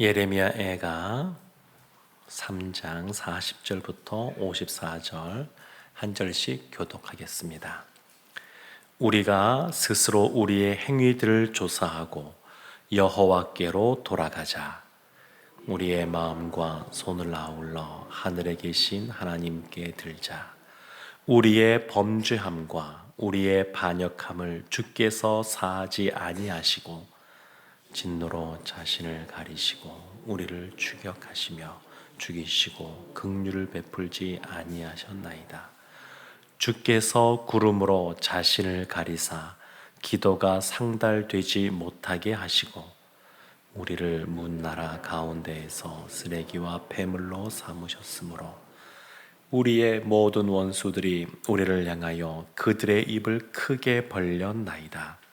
예레미야 애가 3장 40절부터 54절 한 절씩 교독하겠습니다. 우리가 스스로 우리의 행위들을 조사하고 여호와께로 돌아가자. 우리의 마음과 손을 아울러 하늘에 계신 하나님께 들자. 우리의 범죄함과 우리의 반역함을 주께서 사하지 아니하시고 진노로 자신을 가리시고 우리를 추격하시며 죽이시고 긍휼을 베풀지 아니하셨나이다. 주께서 구름으로 자신을 가리사 기도가 상달되지 못하게 하시고 우리를 문나라 가운데에서 쓰레기와 폐물로 삼으셨으므로 우리의 모든 원수들이 우리를 향하여 그들의 입을 크게 벌렸나이다.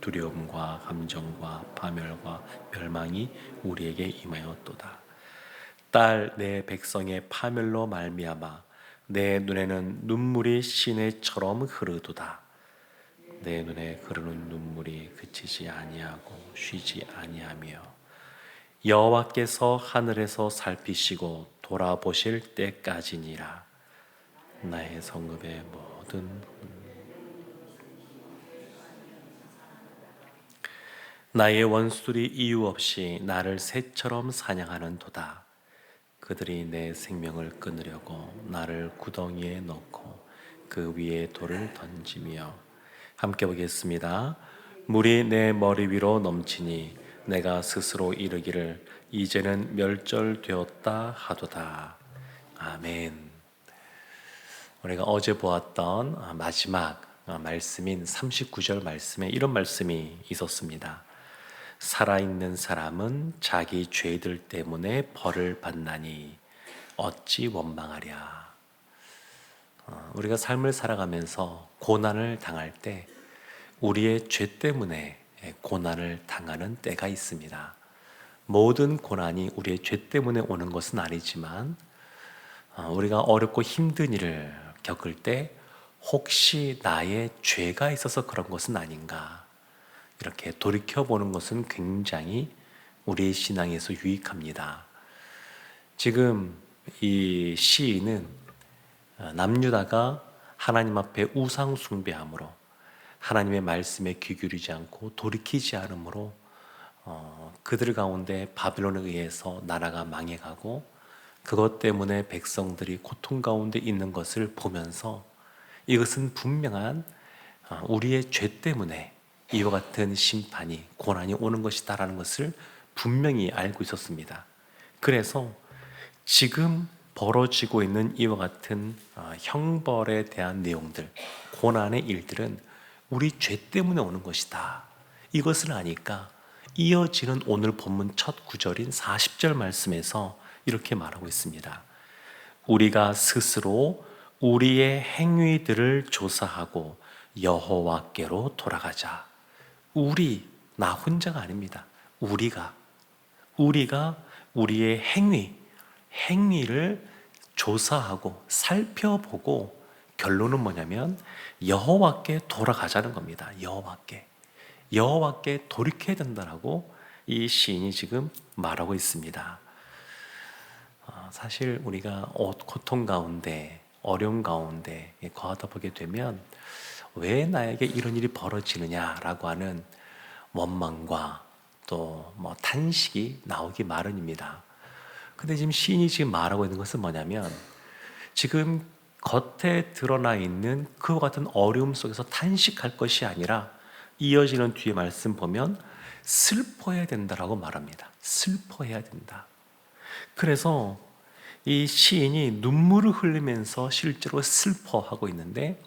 두려움과 감정과 파멸과 멸망이 우리에게 임하였도다. 딸 내 백성의 파멸로 말미암아 내 눈에는 눈물이 시내처럼 흐르도다. 내 눈에 흐르는 눈물이 그치지 아니하고 쉬지 아니하며 여호와께서 하늘에서 살피시고 돌아보실 때까지니라. 나의 성읍의 모든 나의 원수들이 이유 없이 나를 새처럼 사냥하는 도다. 그들이 내 생명을 끊으려고 나를 구덩이에 넣고 그 위에 돌을 던지며 함께 보겠습니다. 물이 내 머리 위로 넘치니 내가 스스로 이르기를 이제는 멸절되었다 하도다. 아멘. 우리가 어제 보았던 마지막 말씀인 39절 말씀에 이런 말씀이 있었습니다. 살아있는 사람은 자기 죄들 때문에 벌을 받나니 어찌 원망하랴. 어, 우리가 삶을 살아가면서 고난을 당할 때 우리의 죄 때문에 고난을 당하는 때가 있습니다. 모든 고난이 우리의 죄 때문에 오는 것은 아니지만 어, 우리가 어렵고 힘든 일을 겪을 때 혹시 나의 죄가 있어서 그런 것은 아닌가 이렇게 돌이켜 보는 것은 굉장히 우리의 신앙에서 유익합니다. 지금 이 시인은 어, 남유다가 하나님 앞에 우상 숭배함으로 하나님의 말씀에 귀 기울이지 않고 돌이키지 않으므로 어, 그들 가운데 바빌론에 의해서 나라가 망해가고 그것 때문에 백성들이 고통 가운데 있는 것을 보면서 이것은 분명한 어, 우리의 죄 때문에 이와 같은 심판이 고난이 오는 것이다라는 것을 분명히 알고 있었습니다. 그래서 지금 벌어지고 있는 이와 같은 어, 형벌에 대한 내용들, 고난의 일들은 우리 죄 때문에 오는 것이다. 이것을 아니까 이어지는 오늘 본문 첫 구절인 40절 말씀에서 이렇게 말하고 있습니다. 우리가 스스로 우리의 행위들을 조사하고 여호와께로 돌아가자. 우리 나 혼자가 아닙니다. 우리가 우리가 우리의 행위 행위를 조사하고 살펴보고 결론은 뭐냐면 여호와께 돌아가자는 겁니다. 여호와께 여호와께 돌이켜야 된다라고 이 시인이 지금 말하고 있습니다. 어, 사실 우리가 고통 가운데 어려움 가운데 거하다 보게 되면 왜 나에게 이런 일이 벌어지느냐라고 하는 원망과 또 뭐 탄식이 나오기 마련입니다. 근데 지금 시인이 지금 말하고 있는 것은 뭐냐면 지금 겉에 드러나 있는 그와 같은 어려움 속에서 탄식할 것이 아니라 이어지는 뒤에 말씀 보면 슬퍼해야 된다라고 말합니다. 슬퍼해야 된다. 그래서 이 시인이 눈물을 흘리면서 실제로 슬퍼하고 있는데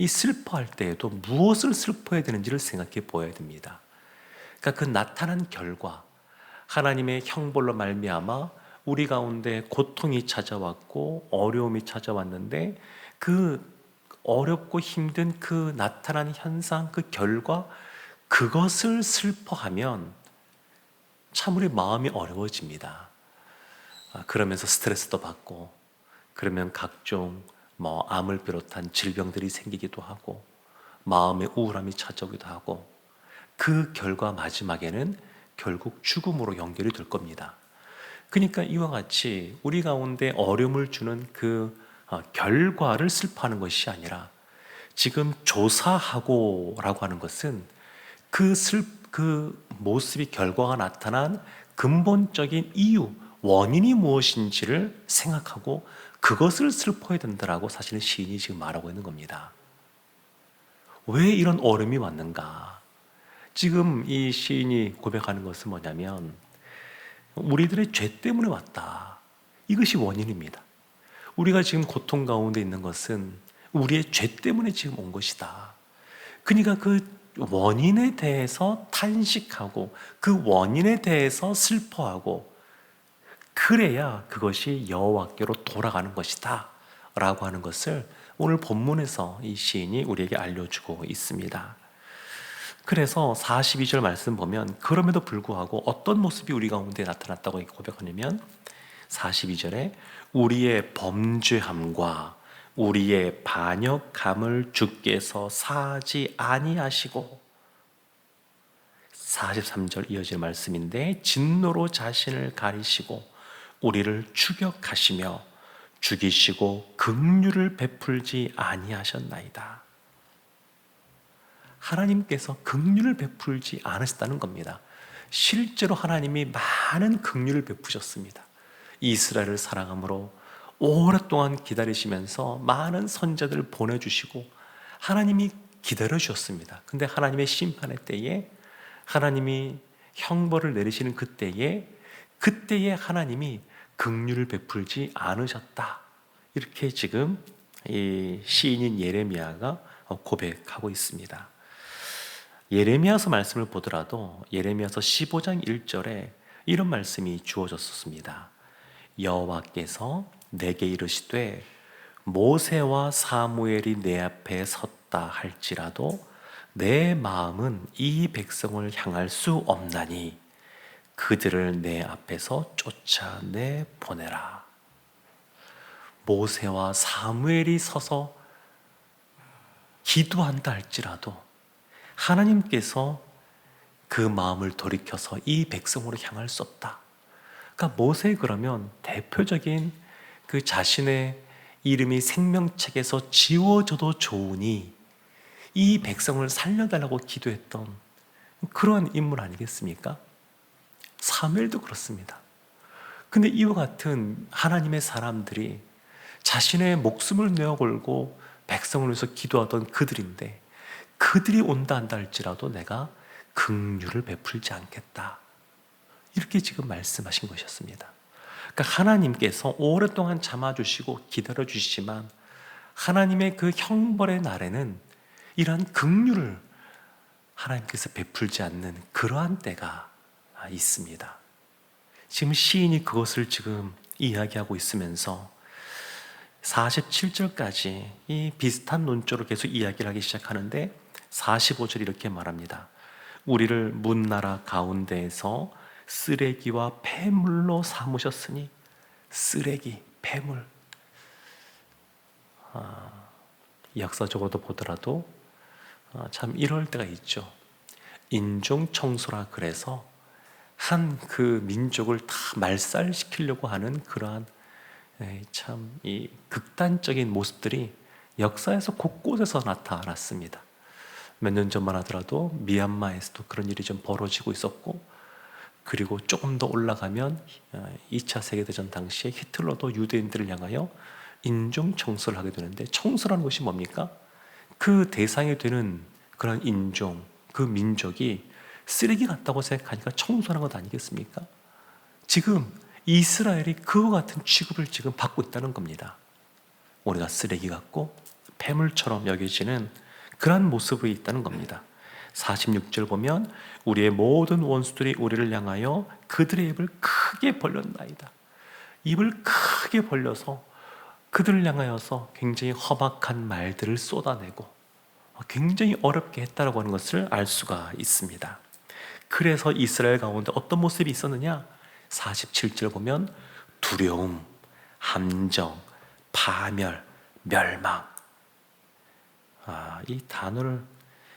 이 슬퍼할 때에도 무엇을 슬퍼해야 되는지를 생각해 보아야 됩니다. 그러니까 그 나타난 결과 하나님의 형벌로 말미암아 우리 가운데 고통이 찾아왔고 어려움이 찾아왔는데 그 어렵고 힘든 그 나타난 현상 그 결과 그것을 슬퍼하면 참 우리 마음이 어려워집니다. 아, 그러면서 스트레스도 받고 그러면 각종 뭐 암을 비롯한 질병들이 생기기도 하고 마음의 우울함이 찾아오기도 하고 그 결과 마지막에는 결국 죽음으로 연결이 될 겁니다. 그러니까 이와 같이 우리 가운데 어려움을 주는 그 어, 결과를 슬퍼하는 것이 아니라 지금 조사하고라고 하는 것은 그 슬, 그 모습이 결과가 나타난 근본적인 이유, 원인이 무엇인지를 생각하고 그것을 슬퍼해야 된다라고 사실은 시인이 지금 말하고 있는 겁니다. 왜 이런 어려움이 왔는가? 지금 이 시인이 고백하는 것은 뭐냐면 우리들의 죄 때문에 왔다. 이것이 원인입니다. 우리가 지금 고통 가운데 있는 것은 우리의 죄 때문에 지금 온 것이다. 그러니까 그 원인에 대해서 탄식하고 그 원인에 대해서 슬퍼하고 그래야 그것이 여호와께로 돌아가는 것이다. 라고 하는 것을 오늘 본문에서 이 시인이 우리에게 알려주고 있습니다. 그래서 42절 말씀 보면 그럼에도 불구하고 어떤 모습이 우리 가운데 나타났다고 고백하냐면 42절에 우리의 범죄함과 우리의 반역함을 주께서 사지 아니하시고 43절 이어질 말씀인데 진노로 자신을 가리시고 우리를 추격하시며 죽이시고 긍휼을 베풀지 아니하셨나이다. 하나님께서 긍휼을 베풀지 않으셨다는 겁니다. 실제로 하나님이 많은 긍휼을 베푸셨습니다. 이스라엘을 사랑함으로 오랫동안 기다리시면서 많은 선자들을 보내주시고 하나님이 기다려 주셨습니다. 근데 하나님의 심판의 때에 하나님이 형벌을 내리시는 그때에 그때에 하나님이 긍휼을 베풀지 않으셨다. 이렇게 지금 이 시인인 예레미야가 고백하고 있습니다. 예레미야서 말씀을 보더라도 예레미야서 15장 1절에 이런 말씀이 주어졌습니다. 여호와께서 내게 이르시되 모세와 사무엘이 내 앞에 섰다 할지라도 내 마음은 이 백성을 향할 수 없나니 그들을 내 앞에서 쫓아내 보내라. 모세와 사무엘이 서서 기도한다 할지라도 하나님께서 그 마음을 돌이켜서 이 백성으로 향할 수 없다. 그러니까 모세 그러면 대표적인 그 자신의 이름이 생명책에서 지워져도 좋으니 이 백성을 살려달라고 기도했던 그러한 인물 아니겠습니까? 사무엘도 그렇습니다. 근데 이와 같은 하나님의 사람들이 자신의 목숨을 내어 걸고 백성을 위해서 기도하던 그들인데 그들이 온다 한다 할지라도 내가 긍휼을 베풀지 않겠다. 이렇게 지금 말씀하신 것이었습니다. 그러니까 하나님께서 오랫동안 참아 주시고 기다려 주시지만 하나님의 그 형벌의 날에는 이러한 긍휼을 하나님께서 베풀지 않는 그러한 때가 있습니다. 지금 시인이 그것을 지금 이야기하고 있으면서 47절까지 이 비슷한 논조로 계속 이야기를 하기 시작하는데 45절 이렇게 말합니다. 우리를 문나라 가운데에서 쓰레기와 폐물로 삼으셨으니 쓰레기, 폐물. 아, 역사적으로도 보더라도 아, 참 이럴 때가 있죠. 인종 청소라 그래서 한 그 민족을 다 말살시키려고 하는 그러한 예, 참이 극단적인 모습들이 역사에서 곳곳에서 나타났습니다. 몇 년 전만 하더라도 미얀마에서도 그런 일이 좀 벌어지고 있었고 그리고 조금 더 올라가면 2차 어, 세계대전 당시에 히틀러도 유대인들을 향하여 인종 청소를 하게 되는데 청소라는 것이 뭡니까? 그 대상이 되는 그런 인종, 그 민족이 쓰레기 같다고 생각하니까 청소하는 것 아니겠습니까? 지금 이스라엘이 그와 같은 취급을 지금 받고 있다는 겁니다. 우리가 쓰레기 같고 폐물처럼 여겨지는 그러한 모습이 있다는 겁니다. 46절 보면 우리의 모든 원수들이 우리를 향하여 그들의 입을 크게 벌렸나이다. 입을 크게 벌려서 그들을 향하여서 굉장히 험악한 말들을 쏟아내고 굉장히 어렵게 했다라고 하는 것을 알 수가 있습니다. 그래서 이스라엘 가운데 어떤 모습이 있었느냐? 47절 보면 두려움, 함정, 파멸, 멸망. 아, 이 단어를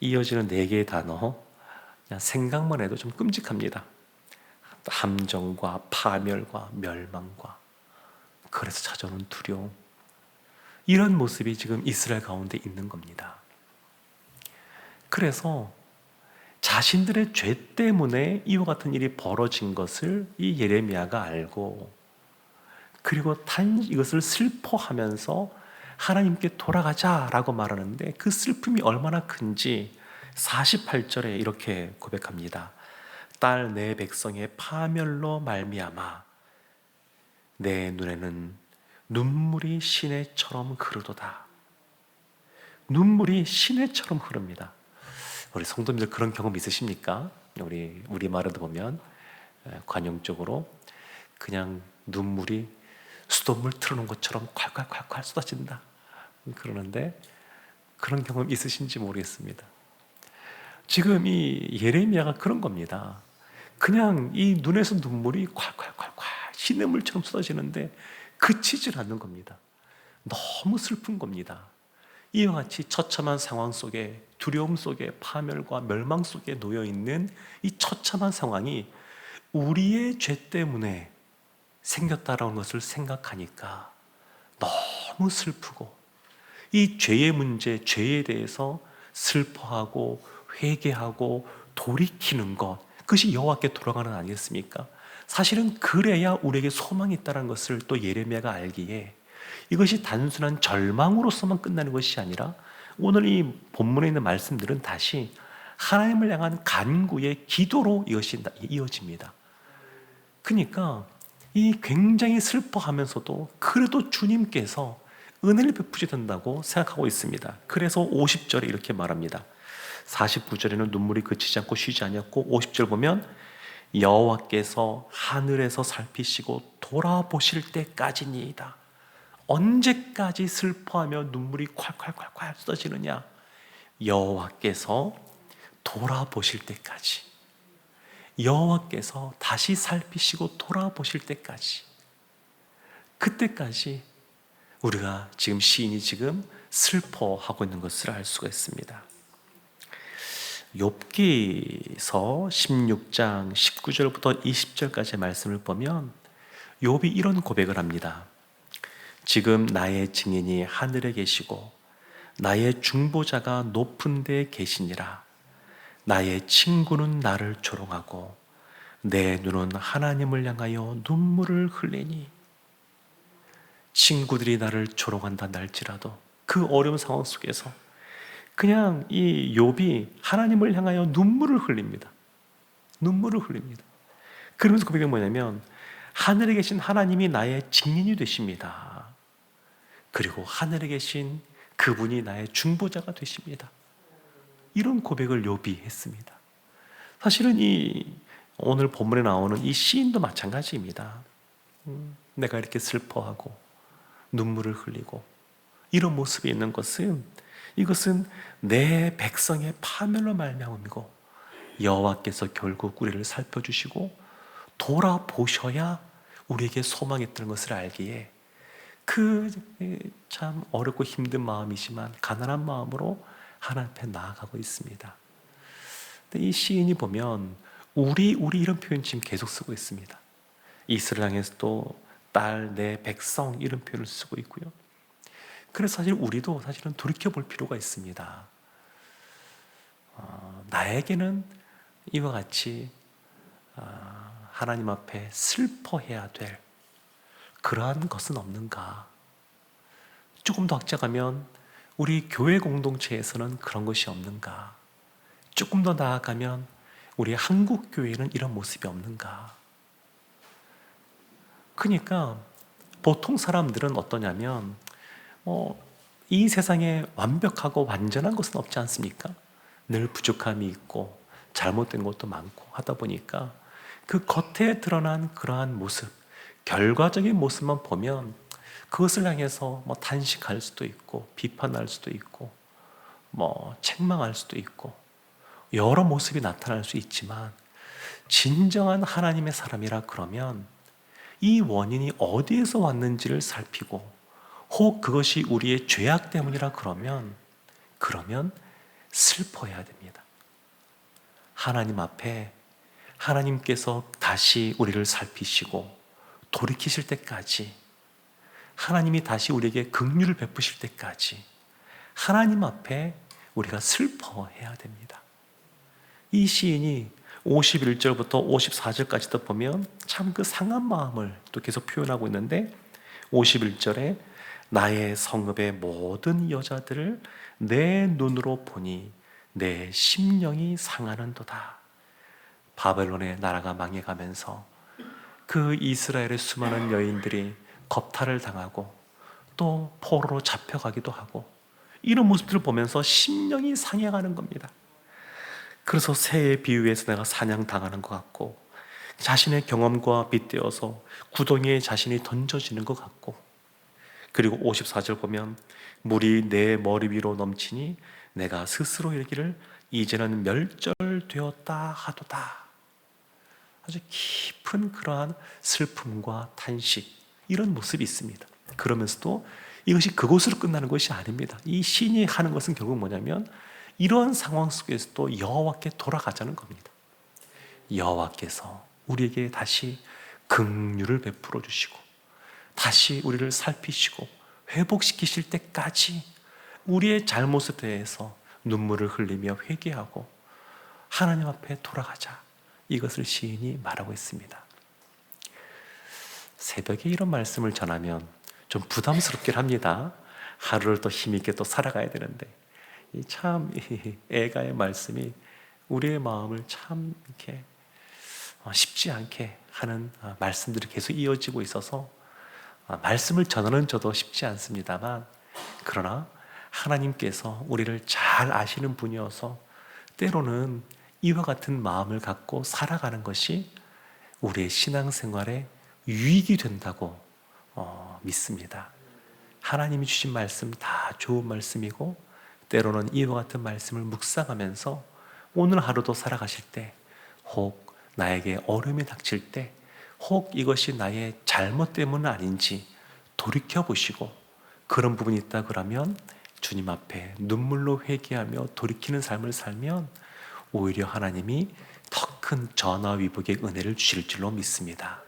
이어지는 네 개의 단어 생각만 해도 좀 끔찍합니다. 함정과 파멸과 멸망과 그래서 찾아오는 두려움 이런 모습이 지금 이스라엘 가운데 있는 겁니다. 그래서 자신들의 죄 때문에 이와 같은 일이 벌어진 것을 이 예레미야가 알고 그리고 단 이것을 슬퍼하면서 하나님께 돌아가자라고 말하는데 그 슬픔이 얼마나 큰지 48절에 이렇게 고백합니다. 딸 내 백성의 파멸로 말미암아 내 눈에는 눈물이 시내처럼 흐르도다. 눈물이 시내처럼 흐릅니다. 우리 성도님들 그런 경험 있으십니까? 우리 우리 말에도 보면 관용적으로 그냥 눈물이 수돗물 틀어놓은 것처럼 콸콸콸콸 쏟아진다. 그러는데 그런 경험 있으신지 모르겠습니다. 지금 이 예레미야가 그런 겁니다. 그냥 이 눈에서 눈물이 콸콸콸콸 시냇물처럼 쏟아지는데 그치질 않는 겁니다. 너무 슬픈 겁니다. 이와 같이 처참한 상황 속에 두려움 속에 파멸과 멸망 속에 놓여 있는 이 처참한 상황이 우리의 죄 때문에 생겼다라는 것을 생각하니까 너무 슬프고 이 죄의 문제, 죄에 대해서 슬퍼하고 회개하고 돌이키는 것 그것이 여호와께 돌아가는 아니겠습니까? 사실은 그래야 우리에게 소망이 있다는 것을 또 예레미야가 알기에 이것이 단순한 절망으로서만 끝나는 것이 아니라 오늘 이 본문에 있는 말씀들은 다시 하나님을 향한 간구의 기도로 이것이 이어집니다. 그러니까 이 굉장히 슬퍼하면서도 그래도 주님께서 은혜를 베푸시 된다고 생각하고 있습니다. 그래서 50절에 이렇게 말합니다. 49절에는 눈물이 그치지 않고 쉬지 않았고 50절 보면 여호와께서 하늘에서 살피시고 돌아보실 때까지니이다. 언제까지 슬퍼하며 눈물이 콸콸콸콸 쏟아지느냐? 여호와께서 돌아보실 때까지. 여호와께서 다시 살피시고 돌아보실 때까지. 그때까지 우리가 지금 시인이 지금 슬퍼하고 있는 것을 알 수가 있습니다. 욥기서 16장 19절부터 20절까지의 말씀을 보면 욥이 이런 고백을 합니다. 지금 나의 증인이 하늘에 계시고 나의 중보자가 높은 데 계시니라. 나의 친구는 나를 조롱하고 내 눈은 하나님을 향하여 눈물을 흘리니 친구들이 나를 조롱한다 날지라도 그 어려운 상황 속에서 그냥 이 욥이 하나님을 향하여 눈물을 흘립니다. 눈물을 흘립니다. 그러면서 고백이 뭐냐면 하늘에 계신 하나님이 나의 증인이 되십니다. 그리고 하늘에 계신 그분이 나의 중보자가 되십니다. 이런 고백을 욥이 했습니다. 사실은 이 오늘 본문에 나오는 이 시인도 마찬가지입니다. 음, 내가 이렇게 슬퍼하고 눈물을 흘리고 이런 모습이 있는 것은 이것은 내 백성의 파멸로 말미암음이고 여호와께서 결국 우리를 살펴주시고 돌아보셔야 우리에게 소망이 있다는 것을 알기에 그 참 어렵고 힘든 마음이지만 가난한 마음으로 하나님 앞에 나아가고 있습니다. 이 시인이 보면 우리 우리 이런 표현 지금 계속 쓰고 있습니다. 이스라엘 에서도 딸, 내 백성 이런 표현을 쓰고 있고요. 그래서 사실 우리도 사실은 돌이켜 볼 필요가 있습니다. 어, 나에게는 이와 같이 어, 하나님 앞에 슬퍼해야 될 그러한 것은 없는가? 조금 더 확장하면 우리 교회 공동체에서는 그런 것이 없는가? 조금 더 나아가면 우리 한국 교회는 이런 모습이 없는가? 그러니까 보통 사람들은 어떠냐면 어, 이 세상에 완벽하고 완전한 것은 없지 않습니까? 늘 부족함이 있고 잘못된 것도 많고 하다 보니까 그 겉에 드러난 그러한 모습, 결과적인 모습만 보면 그것을 향해서 뭐 단식할 수도 있고 비판할 수도 있고 뭐 책망할 수도 있고 여러 모습이 나타날 수 있지만 진정한 하나님의 사람이라 그러면 이 원인이 어디에서 왔는지를 살피고 혹 그것이 우리의 죄악 때문이라 그러면 그러면 슬퍼해야 됩니다. 하나님 앞에 하나님께서 다시 우리를 살피시고 돌이키실 때까지 하나님이 다시 우리에게 긍휼을 베푸실 때까지 하나님 앞에 우리가 슬퍼해야 됩니다. 이 시인이 51절부터 54절까지도 보면 참 그 상한 마음을 또 계속 표현하고 있는데 51절에 나의 성읍의 모든 여자들을 내 눈으로 보니 내 심령이 상하는도다. 바벨론의 나라가 망해가면서 그 이스라엘의 수많은 여인들이 겁탈을 당하고 또 포로로 잡혀가기도 하고 이런 모습들을 보면서 심령이 상해가는 겁니다. 그래서 새에 비유해서 내가 사냥당하는 것 같고 자신의 경험과 빗대어서 구덩이에 자신이 던져지는 것 같고 그리고 54절 보면 물이 내 머리 위로 넘치니 내가 스스로 이르기를 이제는 멸절되었다 하도다. 아주 깊은 그러한 슬픔과 탄식 이런 모습이 있습니다. 그러면서도 이것이 그곳으로 끝나는 것이 아닙니다. 이 신이 하는 것은 결국 뭐냐면 이러한 상황 속에서도 여호와께 돌아가자는 겁니다. 여호와께서 우리에게 다시 긍휼을 베풀어 주시고 다시 우리를 살피시고 회복시키실 때까지 우리의 잘못에 대해서 눈물을 흘리며 회개하고 하나님 앞에 돌아가자. 이것을 시인이 말하고 있습니다. 새벽에 이런 말씀을 전하면 좀 부담스럽긴 합니다. 하루를 또 힘있게 또 살아가야 되는데 참 애가의 말씀이 우리의 마음을 참 이렇게 어, 쉽지 않게 하는 어, 말씀들이 계속 이어지고 있어서 어, 말씀을 전하는 저도 쉽지 않습니다만 그러나 하나님께서 우리를 잘 아시는 분이어서 때로는 이와 같은 마음을 갖고 살아가는 것이 우리의 신앙생활에 유익이 된다고 믿습니다. 하나님이 주신 말씀 다 좋은 말씀이고 때로는 이와 같은 말씀을 묵상하면서 오늘 하루도 살아가실 때 혹 나에게 어려움이 닥칠 때 혹 이것이 나의 잘못 때문은 아닌지 돌이켜 보시고 그런 부분이 있다 그러면 주님 앞에 눈물로 회개하며 돌이키는 삶을 살면 오히려 하나님이 더 큰 전화위복의 은혜를 주실 줄로 믿습니다.